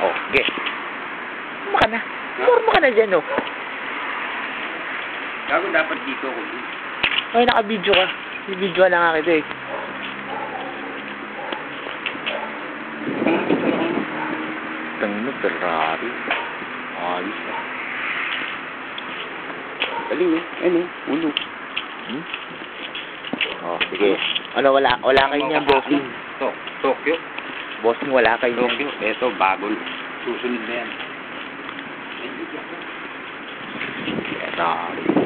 Oh, okay. Forma ka na. Forma ka na dyan, oh. Gago dapat dito ko. Ay, naka-video ka. I-video lang nga kita eh. Tangino, Ferrari. Ayos na. Galing eh. Ano? Ulo. Hmm? Sige. Ano, wala, wala kayo niyan, bossing. To, Tokyo. Bossing, wala kayo Tokyo. niyan. Ito, bago. Susunod na yan. Ito.